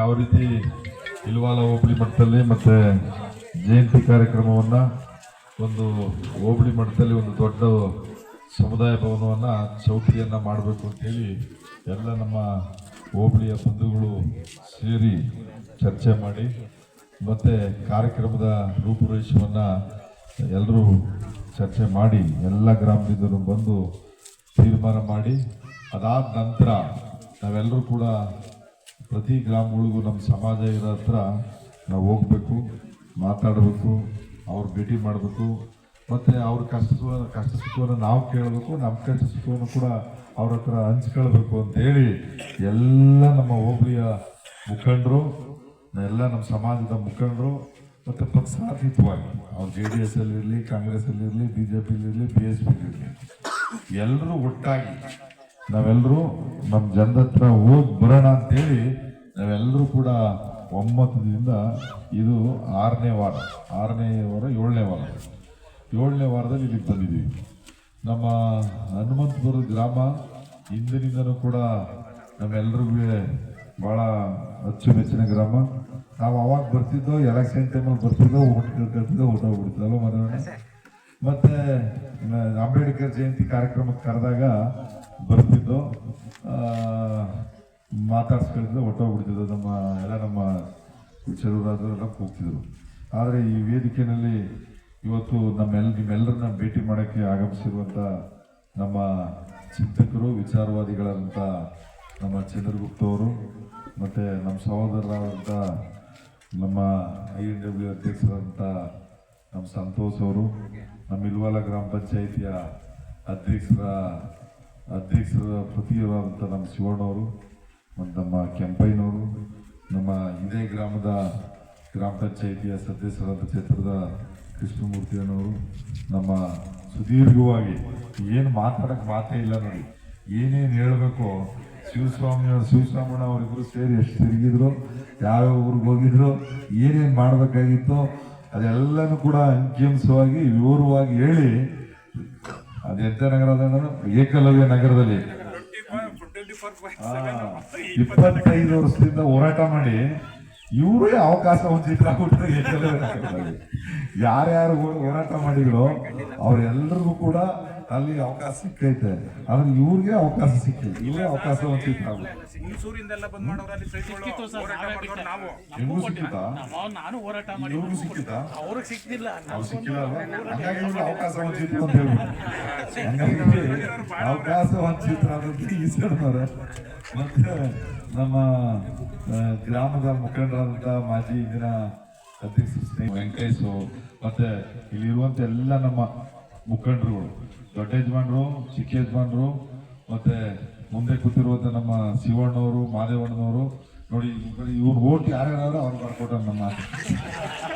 ಯಾವ ರೀತಿ ಇಲ್ವಾಲ ಹೋಬಳಿ ಮಟ್ಟದಲ್ಲಿ ಮತ್ತು ಜಯಂತಿ ಕಾರ್ಯಕ್ರಮವನ್ನು ಒಂದು ಹೋಬಳಿ ಮಟ್ಟದಲ್ಲಿ ಒಂದು ದೊಡ್ಡ ಸಮುದಾಯ ಭವನವನ್ನು, ಚೌಕಿಯನ್ನು ಮಾಡಬೇಕು ಅಂತೇಳಿ ಎಲ್ಲ ನಮ್ಮ ಹೋಬಳಿಯ ಬಂಧುಗಳು ಸೇರಿ ಚರ್ಚೆ ಮಾಡಿ ಮತ್ತು ಕಾರ್ಯಕ್ರಮದ ರೂಪುರೇಷವನ್ನು ಎಲ್ಲರೂ ಚರ್ಚೆ ಮಾಡಿ ಎಲ್ಲ ಗ್ರಾಮದಿಂದಲೂ ಬಂದು ತೀರ್ಮಾನ ಮಾಡಿ. ಅದಾದ ನಂತರ ನಾವೆಲ್ಲರೂ ಕೂಡ ಪ್ರತಿ ಗ್ರಾಮಗಳಿಗೂ ನಮ್ಮ ಸಮಾಜ ಇರೋ ಹತ್ರ ನಾವು ಹೋಗ್ಬೇಕು, ಮಾತಾಡಬೇಕು, ಅವ್ರು ಭೇಟಿ ಮಾಡಬೇಕು. ಮತ್ತು ಅವ್ರ ಕಷ್ಟ ಕಷ್ಟ ಸುಖವನ್ನು ನಾವು ಕೇಳಬೇಕು ನಮ್ಮ ಕಷ್ಟ ಸುಖವನ್ನು ಕೂಡ ಅವ್ರ ಹತ್ರ ಹಂಚ್ಕೊಳ್ಬೇಕು ಅಂತೇಳಿ ಎಲ್ಲ ನಮ್ಮ ಹೋಬಳಿಯ ಮುಖಂಡರು, ಎಲ್ಲ ನಮ್ಮ ಸಮಾಜದ ಮುಖಂಡರು, ಮತ್ತು ಪಕ್ಷಾತೀತವಾಗಿ ಅವ್ರು ಜೆ ಡಿ ಎಸ್ ಅಲ್ಲಿ ಇರಲಿ ಕಾಂಗ್ರೆಸ್ ಅಲ್ಲಿ ಇರಲಿ ಬಿ ಜೆ ಪಿಲಿರಲಿ ಬಿ ಎಸ್ ಪಿಲಿರಲಿ ಎಲ್ಲರೂ ಒಟ್ಟಾಗಿ ನಾವೆಲ್ಲರೂ ನಮ್ಮ ಜನದ ಹತ್ರ ಹೋಗಿ ಬರೋಣ ಅಂತೇಳಿ ನಾವೆಲ್ಲರೂ ಕೂಡ ಒಮ್ಮತದಿಂದ ಇದು ಆರನೇ ವಾರ ಆರನೇ ವಾರ ಏಳನೇ ವಾರ. ಏಳನೇ ವಾರದಲ್ಲಿ ಇಲ್ಲಿಗೆ ಬಂದಿದ್ದೀವಿ. ನಮ್ಮ ಹನುಮಂತಪುರ ಗ್ರಾಮ ಹಿಂದಿನಿಂದನೂ ಕೂಡ ನಮ್ಮೆಲ್ಲರಿಗೂ ಭಾಳ ಅಚ್ಚುಮೆಚ್ಚಿನ ಗ್ರಾಮ. ನಾವು ಅವಾಗ ಬರ್ತಿದ್ದೋ ಎಲೆಕ್ಷನ್ ಟೈಮಲ್ಲಿ ಬರ್ತಿದ್ದೋ ಓಟ್ ಕೇಳ್ತಿದ್ದೋ ಊಟ ಹೋಗ್ಬಿಡ್ತಿದ್ದಲ್ಲ ಮದುವೆ ಮತ್ತು ಅಂಬೇಡ್ಕರ್ ಜಯಂತಿ ಕಾರ್ಯಕ್ರಮಕ್ಕೆ ಕರೆದಾಗ ಬರ್ತಿದ್ದು. ಮಾತಾಡ್ಸ್ಕೊಂಡಿದ್ದು ಹೊಟ್ಟೋಗ್ಬಿಡ್ತಿದ್ದು ನಮ್ಮ, ಎಲ್ಲ ನಮ್ಮ ಚೆಲುವರಾದರೆಲ್ಲ ಹೋಗ್ತಿದ್ರು ಆದರೆ ಈ ವೇದಿಕೆಯಲ್ಲಿ ಇವತ್ತು ನಮ್ಮೆಲ್ಲ ನಿಮ್ಮೆಲ್ಲರನ್ನ ಭೇಟಿ ಮಾಡೋಕ್ಕೆ ಆಗಮಿಸಿರುವಂಥ ನಮ್ಮ ಚಿಂತಕರು ವಿಚಾರವಾದಿಗಳಾದಂಥ ನಮ್ಮ ಚಂದ್ರಗುಪ್ತ ಅವರು ಮತ್ತು ನಮ್ಮ ಸಹೋದರರಾದಂಥ ನಮ್ಮ ಐ ಎನ್ ಡಬ್ಲ್ಯೂ ಅಧ್ಯಕ್ಷರಾದಂಥ ನಮ್ಮ ಸಂತೋಷ್ ಅವರು, ನಮ್ಮ ಇಲ್ವಾಲ ಗ್ರಾಮ ಪಂಚಾಯಿತಿಯ ಅಧ್ಯಕ್ಷರ ಅಧ್ಯಕ್ಷರ ಪತಿಯವರಾದಂಥ ನಮ್ಮ ಶಿವಣ್ಣವರು ಮತ್ತು ನಮ್ಮ ಕೆಂಪಯ್ಯನವರು, ನಮ್ಮ ಇದೇ ಗ್ರಾಮದ ಗ್ರಾಮ ಪಂಚಾಯಿತಿಯ ಸದಸ್ಯರಾದ ಕ್ಷೇತ್ರದ ಕೃಷ್ಣಮೂರ್ತಿಯನ್ನವರು ನಮ್ಮ ಸುದೀರ್ಘವಾಗಿ ಏನು ಮಾತಾಡೋಕ್ಕೆ ಮಾತೇ ಇಲ್ಲ ನೋಡಿ. ಏನೇನು ಹೇಳಬೇಕು ಶಿವಸ್ವಾಮಿ, ಶಿವಸ್ವಾಮಣ್ಣ ಅವರಿಬ್ಬರು ಸೇರಿ ಎಷ್ಟು ತಿರುಗಿದ್ರು, ಯಾವ್ಯಾವ ಊರಿಗೆ ಹೋಗಿದ್ರು, ಏನೇನು ಮಾಡಬೇಕಾಗಿತ್ತು ಅದೆಲ್ಲನೂ ಕೂಡ ಅಂಕಿಅಂಶವಾಗಿ ವಿವರವಾಗಿ ಹೇಳಿ ಅದೆಂತ ನಗರದ ಏಕಲವ್ಯ ನಗರದಲ್ಲಿ. ಇಪ್ಪತ್ತೈದು ವರ್ಷದಿಂದ ಹೋರಾಟ ಮಾಡಿ ಇವರೇ ಅವಕಾಶ ವಂಚಿತರಾಗ್ಬಿಟ್ರೆ ಏಕಲವ್ಯ ನಗರದಲ್ಲಿ. ಯಾರ್ಯಾರು ಹೋರಾಟ ಮಾಡಿದ್ರು ಅವ್ರೆಲ್ಲರಿಗೂ ಕೂಡ ಅಲ್ಲಿ ಅವಕಾಶ ಸಿಕ್ಕೈತೆ ಆದ್ರೆ ಇವ್ರಿಗೆ ಅವಕಾಶ ಸಿಕ್ಕಿಲ್ಲ. ಇಲ್ಲೇ ಅವಕಾಶ ಇವ್ರಿಗೂ ಸಿಕ್ಕಿತಾ ಅವ್ರಿಗೆ ಅವ್ರು ಸಿಕ್ಕಿಲ್ಲ ಅಲ್ವಾ? ಹಂಗಾಗಿ ಇವ್ರಿಗೆ ಅವಕಾಶ ವಂಚಿತ ಅಂತ ಹೇಳ್ಬಿಟ್ಟು ಹಂಗಾಗಿ ಅವಕಾಶ ವಂಚಿತರಾದಂತೆ ಈಶ್ವರನವರೇ ಮತ್ತೆ ನಮ್ಮ ಗ್ರಾಮದ ಮುಖಂಡರಾದಂಥ ಮಾಜಿ ಇಂದಿನ ಅಧ್ಯಕ್ಷ ವೆಂಕಟೇಶು ಮತ್ತೆ ಇಲ್ಲಿರುವಂತ ಎಲ್ಲ ನಮ್ಮ ಮುಖಂಡರುಗಳು, ದೊಡ್ಡ ಯಜಮಾನರು, ಚಿಕ್ಕ ಯಜಮಾನರು, ಮತ್ತೆ ಮುಂದೆ ಕೂತಿರುವಂತ ನಮ್ಮ ಶಿವಣ್ಣವರು, ಮಾದೇವಣ್ಣನವರು, ನೋಡಿ ಇವ್ರು ಓಟ್ ಯಾರ್ಯಾರು ಅವ್ರು ಬರ್ಕೊಟ್ಟ ನಮ್ಮ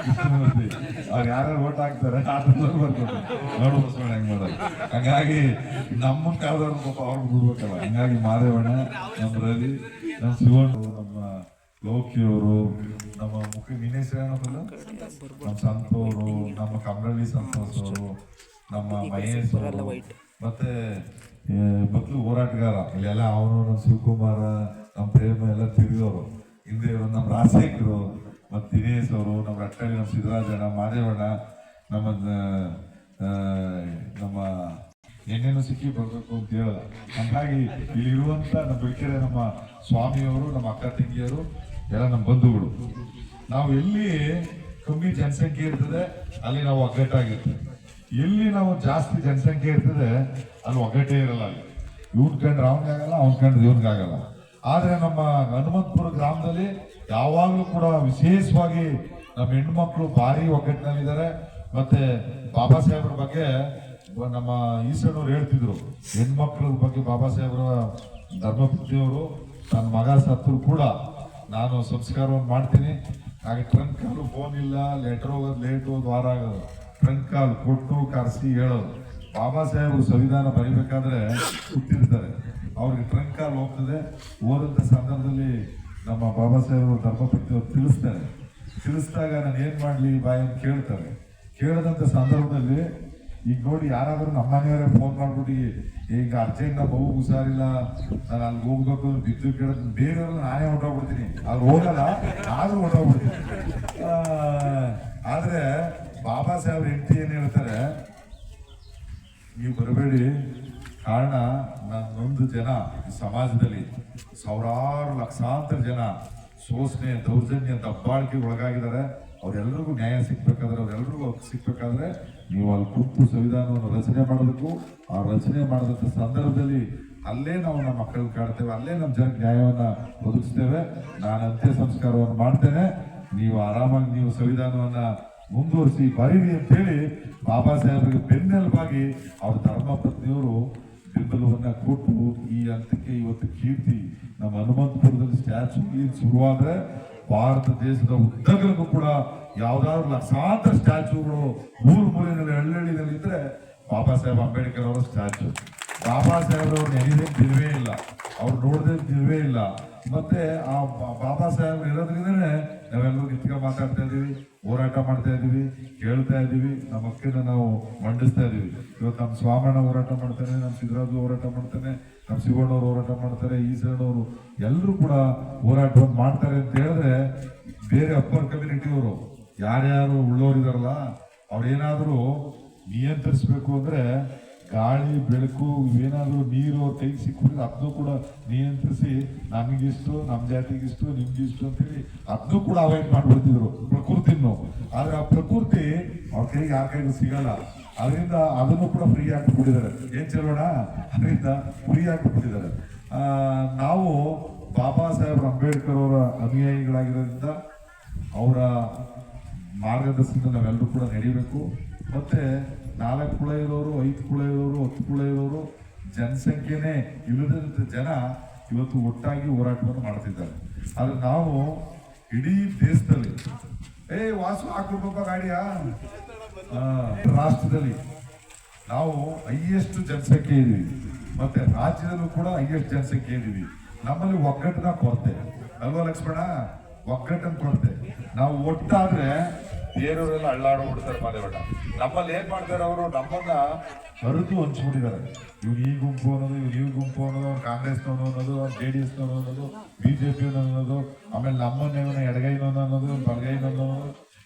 ಕೃಷ್ಣಮೂರ್ತಿ ಅವ್ರು ಯಾರ್ಯಾರು ಓಟ್ ಹಾಕ್ತಾರೆ ಅದನ್ನ ಬರ್ಕೊಟ್ರು. ನೋಡು ಬಸವಣ್ಣ ಹೆಂಗ್ ಮಾಡೋದು. ಹಂಗಾಗಿ ನಮ್ಮನ್ ಕಾಲದವ್ರು ಪಾಪ ಅವ್ರು ಬಿಡ್ಬೇಕಲ್ಲ ಹಂಗಾಗಿ ಮಾದೇವಣ್ಣ, ನಮ್ಮ ರವಿ, ನಮ್ಮ ಶಿವಣ್ಣ ನಮ್ಮ ಲೋಕಿಯವರು ನಮ್ಮ ಮುಖ್ಯ ವಿನೇಶ್ ಏನಪ್ಪಲ್ಲ ನಮ್ಮ ಸಂತೋರು, ನಮ್ಮ ಕಮರಳ್ಳಿ ಸಂತೋಷ್ ಅವರು ನಮ್ಮ ಮಹೇಶ್ ಅವರು ಮತ್ತೆ ಮೊದಲು ಹೋರಾಟಗಾರ, ಇಲ್ಲೆಲ್ಲ ಅವರು ನಮ್ಮ ಶಿವಕುಮಾರ, ನಮ್ಮ ಪ್ರೇಮ ಎಲ್ಲ ತಿರುಗೋರು ಹಿಂದೆ ನಮ್ಮ ರಾಜಶೇಖರು, ಮತ್ತು ದಿನೇಶ್ ಅವರು, ನಮ್ಮ ರಟ್ಟಳ್ಳಿ ನಮ್ಮ ಸಿದ್ದರಾಜಣ್ಣ ಮಾದೇವಣ್ಣ ನಮ್ಮ ನಮ್ಮ ಎಣ್ಣೆನು ಸಿಕ್ಕಿ ಬರಬೇಕು ಅಂತ ಹೇಳಲ್ಲ ಹಂಗಾಗಿ ಇಲ್ಲಿರುವಂಥ ನಮ್ಮ ಬೆಳಕೆರೆ ನಮ್ಮ ಸ್ವಾಮಿಯವರು, ನಮ್ಮ ಅಕ್ಕ ತಂಗಿಯರು ಎಲ್ಲ ನಮ್ಮ ಬಂಧುಗಳು. ನಾವು ಎಲ್ಲಿ ಕಮ್ಮಿ ಜನಸಂಖ್ಯೆ ಇರ್ತದೆ, ಅಲ್ಲಿ ನಾವು ಒಗ್ಗಟ್ಟಾಗಿರ್ತೀವಿ. ಎಲ್ಲಿ ನಾವು ಜಾಸ್ತಿ ಜನಸಂಖ್ಯೆ ಇರ್ತದೆ, ಅಲ್ಲಿ ಒಗ್ಗಟ್ಟೇ ಇರಲ್ಲ ಅಲ್ಲಿ. ಇವ್ನ ಕಂಡ್ರೆ ಅವನಿಗಾಗಲ್ಲ ಅವ್ನ ಕಂಡ್ರೆ ಇವ್ನಿಗಾಗಲ್ಲ ಆದರೆ ನಮ್ಮ ಹನುಮಂತಪುರ ಗ್ರಾಮದಲ್ಲಿ ಯಾವಾಗಲೂ ಕೂಡ ವಿಶೇಷವಾಗಿ ನಮ್ಮ ಹೆಣ್ಮಕ್ಳು ಭಾರಿ ಒಗ್ಗಟ್ಟಿನಲ್ಲಿದ್ದಾರೆ ಮತ್ತು ಬಾಬಾ ಸಾಹೇಬ್ರ ಬಗ್ಗೆ ನಮ್ಮ ಈಸಣ್ಣವ್ರು ಹೇಳ್ತಿದ್ರು. ಹೆಣ್ಮಕ್ಳ ಬಗ್ಗೆ ಬಾಬಾ ಸಾಹೇಬ್ರ ಧರ್ಮಪತಿಯವರು ನನ್ನ ಮಗ ಸತ್ತರು ಕೂಡ ನಾನು ಸಂಸ್ಕಾರವನ್ನು ಮಾಡ್ತೀನಿ. ಹಾಗೆ ಟ್ರಂಕ್ ಕಾಲು ಫೋನ್ ಇಲ್ಲ ಲೆಟರ್ ಹೋಗೋದು ಲೇಟ್ ಹೋದ್ ವಾರ ಆಗೋದು. ಟ್ರಂಕ್ ಕಾಲ್ ಕೊಟ್ಟು ಕರೆಸಿ ಹೇಳೋದು. ಬಾಬಾ ಸಾಹೇಬರು ಸಂವಿಧಾನ ಬರೀಬೇಕಾದ್ರೆ ಕೂತಿರ್ತಾರೆ. ಅವ್ರಿಗೆ ಟ್ರಂಕ್ ಕಾಲ್ ಹೋಗ್ತದೆ. ಓದಂಥ ಸಂದರ್ಭದಲ್ಲಿ ನಮ್ಮ ಬಾಬಾ ಸಾಹೇಬರು ಧರ್ಮಪತಿ ಅವ್ರು ತಿಳಿಸ್ತಾರೆ. ತಿಳಿಸ್ದಾಗ ನಾನು ಏನು ಮಾಡಲಿ ಬಾಯ್ ಅಂತ ಕೇಳ್ತಾರೆ. ಕೇಳಿದಂಥ ಸಂದರ್ಭದಲ್ಲಿ, ಈಗ ನೋಡಿ ಯಾರಾದರೂ ನಮ್ಮ ಮನೆಯವರೇ ಫೋನ್ ಮಾಡ್ಬಿಟ್ಟು ಈಗ ಅರ್ಜೆಂಟ್ ಮಗು ಹುಷಾರಿಲ್ಲ. ನಾನು ಅಲ್ಲಿ ಹೋಗ್ಬೇಕು ಬಿದ್ದು ಕೇಳೋದು ಬೇರೆಯವ್ರನ್ನ ನಾನೇ ಹೊಂಟೋಗ್ಬಿಡ್ತೀನಿ. ಅಲ್ಲಿ ಹೋಗಲ್ಲ, ಆದ್ರೂ ಹೊಟ್ಟೋಗ್ಬಿಡ್ತೀವಿ ಆದ್ರೆ ಬಾಬಾ ಸಾಹೇಬ್ ಹೆಂಡತಿ ಏನ್ ಹೇಳ್ತಾರೆ, ನೀವು ಬರಬೇಡಿ. ಕಾರಣ ನನ್ನೊಂದು ಜನ ಸಮಾಜದಲ್ಲಿ ಸಾವಿರಾರು ಲಕ್ಷಾಂತರ ಜನ ಶೋಷಣೆ ದೌರ್ಜನ್ಯ, ದಬ್ಬಾಳಿಕೆಗೆ ಒಳಗಾಗಿದ್ದಾರೆ. ಅವರೆಲ್ಲರಿಗೂ ನ್ಯಾಯ ಸಿಗ್ಬೇಕಾದ್ರೆ ಅವರೆಲ್ಲರಿಗೂ ಸಿಗ್ಬೇಕಾದ್ರೆ ನೀವು ಅಲ್ಲಿ ಕೂತು ಸಂವಿಧಾನವನ್ನು ರಚನೆ ಮಾಡಬೇಕು ಆ ರಚನೆ ಮಾಡಿದಂಥ ಸಂದರ್ಭದಲ್ಲಿ ಅಲ್ಲೇ ನಾವು ನಮ್ಮ ಮಕ್ಕಳನ್ನ ಕಾಡ್ತೇವೆ ಅಲ್ಲೇ ನಮ್ಮ ಜನ ನ್ಯಾಯವನ್ನು ಒದಗಿಸ್ತೇವೆ. ನಾನು ಅಂತ್ಯ ಸಂಸ್ಕಾರವನ್ನು ಮಾಡ್ತೇನೆ. ನೀವು ಆರಾಮಾಗಿ ನೀವು ಸಂವಿಧಾನವನ್ನು ಮುಂದುವರಿಸಿ ಬರೀರಿ ಅಂತೇಳಿ ಬಾಬಾ ಸಾಹೇಬರಿಗೆ ಬೆನ್ನೆಲುಬಾಗಿ ಅವ್ರ ಧರ್ಮ ಪತ್ನಿಯವರು ಬೆಂಬಲವನ್ನ ಕೊಟ್ಟು ಈ ಹಂತಕ್ಕೆ ಇವತ್ತು ಕೀರ್ತಿ ನಮ್ಮ ಹನುಮಂತಪುರದಲ್ಲಿ ಸ್ಟ್ಯಾಚು ಶುರುವಾದ್ರೆ ಭಾರತ ದೇಶದ ಉದ್ದಗಲಕ್ಕೂ ಕೂಡ ಯಾವ್ದಾದ್ರು ಲಕ್ಷಾಂತರ ಸ್ಟ್ಯಾಚುಗಳು ಮೂರು ಮೂಲೆಯಲ್ಲಿ ಹಳ್ಳಿನಲ್ಲಿ ಇದ್ರೆ ಬಾಬಾ ಸಾಹೇಬ್ ಅಂಬೇಡ್ಕರ್ ಅವರ ಸ್ಟ್ಯಾಚು. ಬಾಬಾ ಸಾಹೇಬ್ ಅವ್ರು ನೆನೆದೇ ದಿನವೇ ಇಲ್ಲ. ಅವ್ರು ನೋಡದೆ ದಿನವೇ ಇಲ್ಲ. ಮತ್ತೆ ಆ ಬಾಬಾ ಸಾಹೇಬ್ ಇರೋದ್ರಿಂದನೇ ನಾವೆಲ್ಲರೂ ನಿಂತ್ಕೊಂಡು ಮಾತಾಡ್ತಾ ಇದ್ದೀವಿ, ಹೋರಾಟ ಮಾಡ್ತಾ ಇದ್ದೀವಿ, ಕೇಳ್ತಾ ಇದ್ದೀವಿ, ನಮ್ಮ ಹಕ್ಕಿನ ನಾವು ಮಂಡಿಸ್ತಾ ಇದ್ದೀವಿ. ಇವತ್ತು ನಮ್ಮ ಸ್ವಾಮಣ್ಣ ಹೋರಾಟ ಮಾಡ್ತಾನೆ, ನಮ್ಮ ಸಿದ್ದರಾಜು ಹೋರಾಟ ಮಾಡ್ತಾನೆ, ನಮ್ಮ ಶಿವಣ್ಣವ್ರು ಹೋರಾಟ ಮಾಡ್ತಾರೆ, ಈಶ್ವರಣ್ಣವರು ಎಲ್ಲರೂ ಕೂಡ ಹೋರಾಟವನ್ನು ಮಾಡ್ತಾರೆ ಅಂತ ಹೇಳಿದ್ರೆ ಬೇರೆ ಅಪ್ಪರ್ ಕಮ್ಯುನಿಟಿಯವರು ಯಾರ್ಯಾರು ಉಳ್ಳೋರಿದಾರಲ್ಲ ಅವ್ರೇನಾದ್ರೂ ನಿಯಂತ್ರಿಸ್ಬೇಕು ಅಂದ್ರೆ ಗಾಳಿ, ಬೆಳಕು, ಏನಾದರೂ ನೀರು ಅವ್ರ ಕೈಗೆ ಅದನ್ನು ಕೂಡ ನಿಯಂತ್ರಿಸಿ ನಮಗಿಷ್ಟು ನಮ್ಮ ಜಾತಿಗಿಷ್ಟು ನಿಮ್ಗಿಷ್ಟು ಅಂತೇಳಿ ಅದನ್ನು ಕೂಡ ಅವಾಯ್ಡ್ ಮಾಡ್ಬಿಡ್ತಿದ್ರು ಪ್ರಕೃತಿನು. ಆದ್ರೆ ಆ ಪ್ರಕೃತಿ ಅವ್ರ ಕೈಗೆ ಯಾರ ಕೈಗೂ ಸಿಗಲ್ಲ. ಅದರಿಂದ ಅದನ್ನು ಕೂಡ ಫ್ರೀ ಹಾಕಿಬಿಟ್ಟಿದ್ದಾರೆ ಏನು ಚಲೋಣ? ಅದರಿಂದ ಫ್ರೀ ಹಾಕಿಬಿಟ್ಟಿದ್ದಾರೆ ನಾವು ಬಾಬಾ ಸಾಹೇಬ್ ಅಂಬೇಡ್ಕರ್ ಅವರ ಅನುಯಾಯಿಗಳಾಗಿರೋದ್ರಿಂದ ಅವರ ಮಾರ್ಗದರ್ಶನದ ನಾವೆಲ್ಲರೂ ಕೂಡ ನಡಿಬೇಕು. ಮತ್ತೆ ನಾಲ್ಕು ಕುಳ ಇರೋರು ಐದು ಕುಳ ಇರೋರು ಹತ್ತು ಕುಳ ಇರೋರು ಜನಸಂಖ್ಯೆನೇ ಇಲ್ಲದಂತ ಜನ ಇವತ್ತು ಒಟ್ಟಾಗಿ ಹೋರಾಟವನ್ನು ಮಾಡ್ತಿದ್ದಾರೆ. ಆದ್ರೆ ನಾವು ಇಡೀ ದೇಶದಲ್ಲಿ, ಏ ವಾಸು ಹಾಕ್ಬಿಡ್ಬೇಕ ಗಾಡಿಯಾ? ರಾಷ್ಟ್ರದಲ್ಲಿ ನಾವು ಹೈಯೆಸ್ಟ್ ಜನಸಂಖ್ಯೆ ಇದೀವಿ. ಮತ್ತೆ ರಾಜ್ಯದಲ್ಲೂ ಕೂಡ ಹೈಯೆಸ್ಟ್ ಜನಸಂಖ್ಯೆ ಇದೀವಿ. ನಮ್ಮಲ್ಲಿ ಒಗ್ಗಟ್ಟಿನ ಕೊರತೆ. ಅಲ್ವಾ ಲಕ್ಷ್ಮಣ? ಒಗ್ಗಟ್ಟನ್ನು ಕೊರತೆ. ನಾವು ಒಟ್ಟಾದ್ರೆ ಬೇರೆಯವರೆಲ್ಲ ಅಳ್ಳಾಡೋಗ್ಬಿಡ್ತಾರೆ ಮಾದೇವಣ್ಣ ನಮ್ಮಲ್ಲಿ ಏನ್ ಮಾಡ್ತಾರೆ ಅವರು? ನಮ್ಮನ್ನ ಹರಿದು ಹಂಚ್ಬಿಟ್ಟಿದ್ದಾರೆ. ಇವ್ರು ಈ ಗುಂಪು ಅನ್ನೋದು, ಇವ್ರು ಈ ಗುಂಪು ಅನ್ನೋದು ಕಾಂಗ್ರೆಸ್ನವನು ಅನ್ನೋದು ಜೆ ಡಿ ಎಸ್ನವನು ಅನ್ನೋದು ಬಿಜೆಪಿ ಅನ್ನೋದು, ಆಮೇಲೆ ನಮ್ಮನ್ನೇವನ ಎಡಗೈನವನು ಅನ್ನೋದು ಬಲಗೈನವನು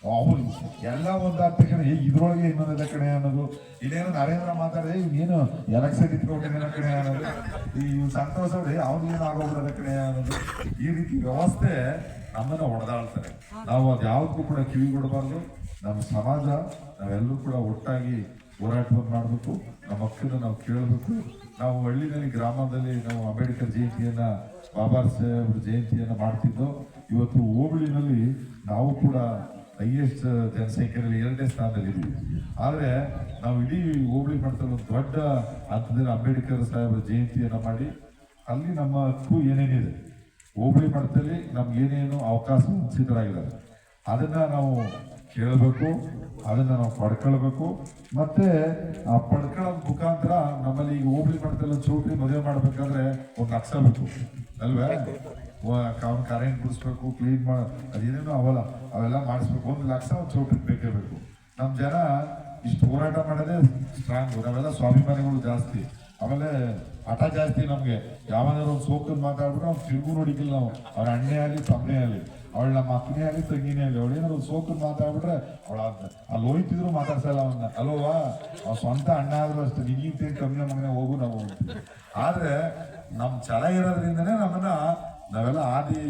ಅವ್ರು ಎಲ್ಲ ಒಂದಾದ ಕಡೆ ಈಗ ಇದ್ರೊಳಗೆ ಇನ್ನೊಂದಿದೆ ಕಣೆ ಅನ್ನೋದು. ಇದೇನು ನರೇಂದ್ರ ಮಾತಾಡಿದೆ ಏನು ಎಲೆಕ್ಷನ್ ಇಟ್ಕೊಂಡಿದ್ದಾನೆ ಕಣೆ ಅನ್ನೋದು. ಈ ಸಂತೋಷ ಅವ್ರೆ ಅವ್ನು ಏನು ಆಗೋಗ್ಬಿಡದ ಕಣೆ ಅನ್ನೋದು. ಈ ರೀತಿ ವ್ಯವಸ್ಥೆ ನಮ್ಮನ್ನ ಹೊಡೆದಾಳ್ತಾರೆ. ನಾವು ಅದು ಯಾವ್ದಕ್ಕೂ ಕೂಡ ಕಿವಿ ಕೊಡಬಾರ್ದು. ನಮ್ಮ ಸಮಾಜ, ನಾವೆಲ್ಲರೂ ಕೂಡ ಒಟ್ಟಾಗಿ ಹೋರಾಟವನ್ನು ಮಾಡಬೇಕು. ನಮ್ಮ ಮಕ್ಕಳನ್ನ ನಾವು ಕೇಳಬೇಕು. ನಾವು ಹಳ್ಳಿನಲ್ಲಿ, ಗ್ರಾಮದಲ್ಲಿ ನಾವು ಅಂಬೇಡ್ಕರ್ ಜಯಂತಿಯನ್ನ, ಬಾಬಾ ಸಾಹೇಬ್ ಜಯಂತಿಯನ್ನ ಮಾಡ್ತಿದ್ದೋ. ಇವತ್ತು ಹೋಬಳಿನಲ್ಲಿ ನಾವು ಕೂಡ ಹೈಯೆಸ್ಟ್ ಜನಸಂಖ್ಯೆಯಲ್ಲಿ ಎರಡನೇ ಸ್ಥಾನದಲ್ಲಿ ಇದ್ದೀವಿ ಆದರೆ ನಾವು ಇಡೀ ಹೋಬಳಿ ಮಾಡ್ತಾ ಒಂದು ದೊಡ್ಡ ಹಂತದಲ್ಲಿ ಅಂಬೇಡ್ಕರ್ ಸಾಹೇಬ್ರ ಜಯಂತಿಯನ್ನು ಮಾಡಿ ಅಲ್ಲಿ ನಮ್ಮ ಹಕ್ಕು ಏನೇನಿದೆ? ಹೋಬಳಿ ಮಟ್ಟದಲ್ಲಿ ನಮ್ಗೆ ಏನೇನು ಅವಕಾಶ ವಂಚಿತರಾಗಿದ್ದಾರೆ ಅದನ್ನ ನಾವು ಕೇಳಬೇಕು, ಅದನ್ನ ನಾವು ಪಡ್ಕೊಳ್ಬೇಕು. ಮತ್ತೆ ಆ ಪಡ್ಕೊಳ್ಳೋ ಮುಖಾಂತರ ನಮ್ಮಲ್ಲಿ ಈಗ ಹೋಬಳಿ ಮಟ್ಟದಲ್ಲಿ ಚೌಟ್ರಿ ಮದುವೆ ಮಾಡಬೇಕಾದ್ರೆ ಒಂದು ಲಕ್ಷ ಬೇಕು. ಅಲ್ವೇ? ಕಾಮ್ ಕರೆಂಟ್ ಕುಡಿಸ್ಬೇಕು ಕ್ಲೀನ್ ಮಾಡ ಅದೇನೇನು ಅವಲ್ಲ ಅವೆಲ್ಲ ಮಾಡಿಸ್ಬೇಕು. ಒಂದು ಲಕ್ಷ ಒಂದು ಚೌಟ್ರಿಗೆ ಬೇಕೇ ಬೇಕು. ನಮ್ಮ ಜನ ಇಷ್ಟು ಹೋರಾಟ ಮಾಡೋದೇ ಸ್ಟ್ರಾಂಗ್ ನಾವೆಲ್ಲ ಸ್ವಾಭಿಮಾನಿಗಳು ಜಾಸ್ತಿ. ಆಮೇಲೆ ಹಠ ಜಾಸ್ತಿ ನಮಗೆ. ಯಾವನಾದ್ರು ಒಂದು ಸೋಕನ್ ಮಾತಾಡ್ಬಿಟ್ರೆ ಅವ್ನು ತಿರುಗು ನೋಡಿಕಿಲ್ಲ ನಾವು. ಅವ್ರ ಅಣ್ಣೆ ಆಗಲಿ ತಮ್ಮನೇ ಆಗಲಿ, ಅವಳು ನಮ್ಮ ಅಕ್ಕನೇ ಆಗಲಿ, ತಂಗಿನೇ ಆಗಲಿ, ಅವಳು ಏನಾದ್ರು ಸೋಕನ್ ಮಾತಾಡ್ಬಿಟ್ರೆ ಅವಳ ಅಲ್ಲಿ ಹೋಯ್ತಿದ್ರು ಮಾತಾಡ್ಸಲ್ಲ ಅವನ್ನ ಅಲ್ವಾ ಅವ್ನ ಸ್ವಂತ ಅಣ್ಣ ಆದ್ರೂ ಅಷ್ಟು ನಿಗಿಂತ ಕಮ್ಮಿ ಮಗನೇ ಹೋಗು, ನಾವು ಆದ್ರೆ ನಮ್ಮ ಛಲ ಇರೋದ್ರಿಂದನೇ ನಮ್ಮನ್ನ ನಾವೆಲ್ಲ ಆದಿ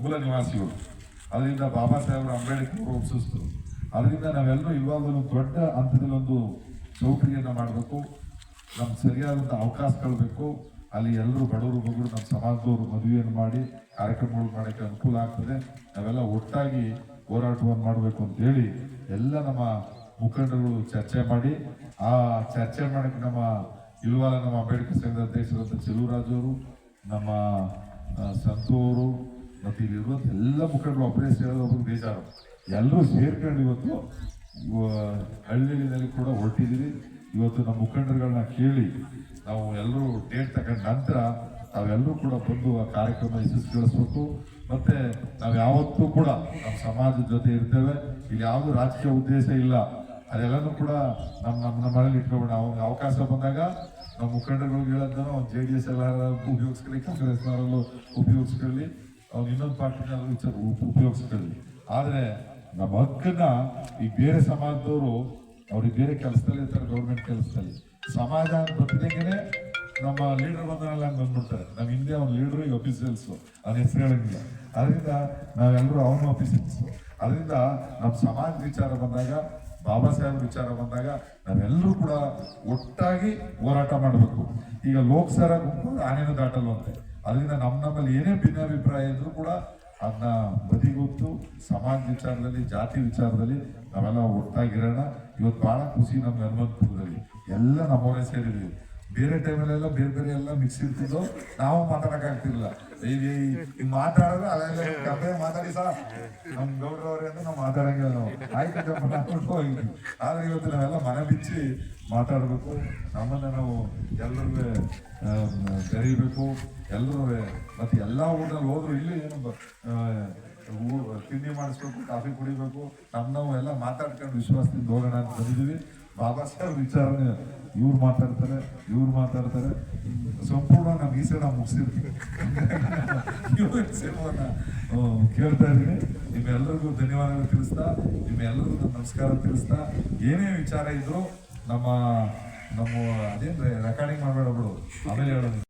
ಮೂಲ ನಿವಾಸಿಗಳು. ಅದರಿಂದ ಬಾಬಾ ಸಾಹೇಬ್ ಅಂಬೇಡ್ಕರ್ ರೂಪಿಸಿದ್ರು ಅದರಿಂದ ನಾವೆಲ್ಲರೂ ಇವಾಗ ಒಂದು ದೊಡ್ಡ ಹಂತದಲ್ಲಿ ಒಂದು ಚೌಕರಿಯನ್ನ ಮಾಡಬೇಕು. ನಮ್ಗೆ ಸರಿಯಾದಂಥ ಅವಕಾಶಗಳು ಬೇಕು ಅಲ್ಲಿ ಎಲ್ಲರೂ ಬಡವರು ಬಗ್ಗರು ನಮ್ಮ ಸಮಾಜದವರು ಮದುವೆಯನ್ನು ಮಾಡಿ ಕಾರ್ಯಕ್ರಮಗಳು ಮಾಡೋಕ್ಕೆ ಅನುಕೂಲ ಆಗ್ತದೆ. ನಾವೆಲ್ಲ ಒಟ್ಟಾಗಿ ಹೋರಾಟವನ್ನು ಮಾಡಬೇಕು ಅಂತೇಳಿ ಎಲ್ಲ ನಮ್ಮ ಮುಖಂಡರು ಚರ್ಚೆ ಮಾಡಿ, ಆ ಚರ್ಚೆ ಮಾಡೋಕ್ಕೆ ನಮ್ಮ ಇಲ್ವಾಲ ನಮ್ಮ ಅಂಬೇಡ್ಕರ್ ಸಂಘದ ಅಧ್ಯಕ್ಷರಾದ ಚೆಲುವರಾಜವರು ನಮ್ಮ ಸಂತು ಅವರು, ಮತ್ತು ಇಲ್ಲಿರುವಂಥ ಎಲ್ಲ ಮುಖಂಡರು ಒಬ್ಬರೇ ಹೇಳೋದು ಒಬ್ಬರು ಬೇಜಾರು. ಎಲ್ಲರೂ ಸೇರ್ಕೊಂಡು ಇವತ್ತು ಹಳ್ಳಿಗಳಲ್ಲಿ ಕೂಡ ಹೊರಟಿದ್ದೀವಿ ಇವತ್ತು ನಮ್ಮ ಮುಖಂಡರುಗಳನ್ನ ಕೇಳಿ ನಾವು ಎಲ್ಲರೂ ಡೇಟ್ ತಗೊಂಡ ನಂತರ ನಾವೆಲ್ಲರೂ ಕೂಡ ಬಂದು ಆ ಕಾರ್ಯಕ್ರಮ ಯಶಸ್ವಿಗೊಳಿಸ್ಬೇಕು. ಮತ್ತೆ ನಾವು ಯಾವತ್ತೂ ಕೂಡ ನಮ್ಮ ಸಮಾಜದ ಜೊತೆ ಇರ್ತೇವೆ. ಇಲ್ಲಿ ಯಾವುದು ರಾಜಕೀಯ ಉದ್ದೇಶ ಇಲ್ಲ. ಅದೆಲ್ಲನೂ ಕೂಡ ನಮ್ಮ ನಮ್ಮ ಮನೇಲಿ ಇಟ್ಕೊಬೇಡ. ಅವ್ನಿಗೆ ಅವಕಾಶ ಬಂದಾಗ ನಮ್ಮ ಮುಖಂಡರುಗಳಿಗೆ ಹೇಳೋದನ್ನ ಅವ್ನು ಜೆ ಡಿ ಎಸ್ ಎಲ್ಲ ಉಪಯೋಗಿಸ್ಕೊಳ್ಳಿ ಕಾಂಗ್ರೆಸ್ನವರಲ್ಲೂ ಉಪಯೋಗಿಸ್ಕೊಳ್ಳಿ ಅವ್ನು ಇನ್ನೊಂದು ಪಾರ್ಟಿನ ವಿಚಾರ ಉಪಯೋಗಿಸ್ಕೊಳ್ಳಿ. ಆದರೆ ನಮ್ಮ ಹಕ್ಕನ್ನ ಈ ಬೇರೆ ಸಮಾಜದವರು ಅವ್ರಿಗೆ ಬೇರೆ ಕೆಲಸದಲ್ಲಿ ಇರ್ತಾರೆ ಗೌರ್ಮೆಂಟ್ ಕೆಲಸದಲ್ಲಿ. ಅಂತ ಬಂದಿದ್ದೇನೆ ನಮ್ಮ ಲೀಡರ್ ಬಂದನಲ್ಲ ಹಂಗೆ ಬಂದ್ಬಿಡ್ತಾರೆ. ನಮ್ಮ ಹಿಂದೆ ಅವ್ನ ಲೀಡರ್ ಈಗ ಅಫೀಸಿಯಲ್ಸು ಅವ್ನ ಹೆಸರು ಹೇಳಂಗಿಲ್ಲ. ಅದರಿಂದ ನಾವೆಲ್ಲರೂ ಅವನು ಆಫೀಸಿಯಲ್ಸು ಅದರಿಂದ ನಮ್ಮ ಸಮಾಜ ವಿಚಾರ ಬಂದಾಗ, ಬಾಬಾ ಸಾಹೇಬ್ ವಿಚಾರ ಬಂದಾಗ ನಾವೆಲ್ಲರೂ ಕೂಡ ಒಟ್ಟಾಗಿ ಹೋರಾಟ ಮಾಡಬೇಕು. ಈಗ ಲೋಕಸರ ಗುಂಪು ಆನೇನು ದಾಟಲ್ವಂತೆ. ಅದರಿಂದ ನಮ್ಮ ನಮ್ಮಲ್ಲಿ ಏನೇ ಭಿನ್ನಾಭಿಪ್ರಾಯ ಇದ್ರೂ ಕೂಡ ಅದನ್ನ ಬದಿಗೊತ್ತು ಸಮಾಜ ವಿಚಾರದಲ್ಲಿ, ಜಾತಿ ವಿಚಾರದಲ್ಲಿ ನಾವೆಲ್ಲ ಒಟ್ಟಾಗಿರೋಣ. ಇವತ್ತು ಬಹಳ ಖುಷಿ ನಮ್ಮ ಹನುಮಂತಪುರದಲ್ಲಿ. ಎಲ್ಲ ನಮ್ಮವರೇ ಸೇರಿದ್ವಿ. ಬೇರೆ ಟೈಮಲ್ಲೆಲ್ಲ ಬೇರೆ ಬೇರೆ ಎಲ್ಲ ಮಿಕ್ಸ್ ಇರ್ತಿದ್ದು ನಾವು ಮಾತಾಡಕ್ಕಾಗ್ತಿರ್ಲಿಲ್ಲ ಈಗ ಈಗ ಮಾತಾಡೋದು ಅಲ್ಲೆಲ್ಲ ಕಬ್ಬೆ ಮಾತಾಡಿ ಸಾ ನಮ್ ಗೌಡ್ರವ್ರೆ ಅಂದ್ರೆ ನಾವು ಮಾತಾಡಂಗಿಲ್ಲ ನಾವು. ಆಯ್ತು ಮಾತಾಡ್ಕೊಂಡು ಹೋಗಿದ್ವಿ. ಆದ್ರೆ ಇವತ್ತು ನಾವೆಲ್ಲ ಮನೆ ಬಿಚ್ಚಿ ಮಾತಾಡಬೇಕು. ನಮ್ಮನ್ನ ನಾವು ಎಲ್ಲರೂ ಬೆರೀಬೇಕು. ಎಲ್ಲರೂ ಮತ್ತೆ ಎಲ್ಲಾ ಊರಲ್ಲಿ ಹೋದ್ರು ಇಲ್ಲಿ ಏನು ತಿಂಡಿ ಮಾಡಿಸ್ಬೇಕು, ಕಾಫಿ ಕುಡಿಬೇಕು ನಮ್ಮ ನಾವು ಎಲ್ಲ ಮಾತಾಡ್ಕೊಂಡು ವಿಶ್ವಾಸದಿಂದ ಹೋಗೋಣ ಅಂತ ಬಂದಿದ್ದೀವಿ. ಬಾಬಾ ಸಾಹೇಬ್ ವಿಚಾರನೆ ಇವ್ರು ಮಾತಾಡ್ತಾರೆ ಇವ್ರು ಮಾತಾಡ್ತಾರೆ. ಸಂಪೂರ್ಣ ನಮ್ಮ ಈ ಸಲ ಇವ್ರ ಸಿನಿಮಾನ ಕೇಳ್ತಾ ಇದ್ದೀನಿ. ನಿಮ್ಮೆಲ್ಲರಿಗೂ ಧನ್ಯವಾದಗಳು ತಿಳಿಸ್ತಾ ನಿಮ್ಮೆಲ್ಲರಿಗೂ ನನ್ನ ನಮಸ್ಕಾರ ತಿಳಿಸ್ತಾ. ಏನೇ ವಿಚಾರ ಇದ್ರು ನಮ್ಮ ನಮ್ಮ, ಅದೇನ್ರಿ ರೆಕಾರ್ಡಿಂಗ್ ಮಾಡಬೇಡ ಬಿಡು. ಆಮೇಲೆ ಹೇಳೋದು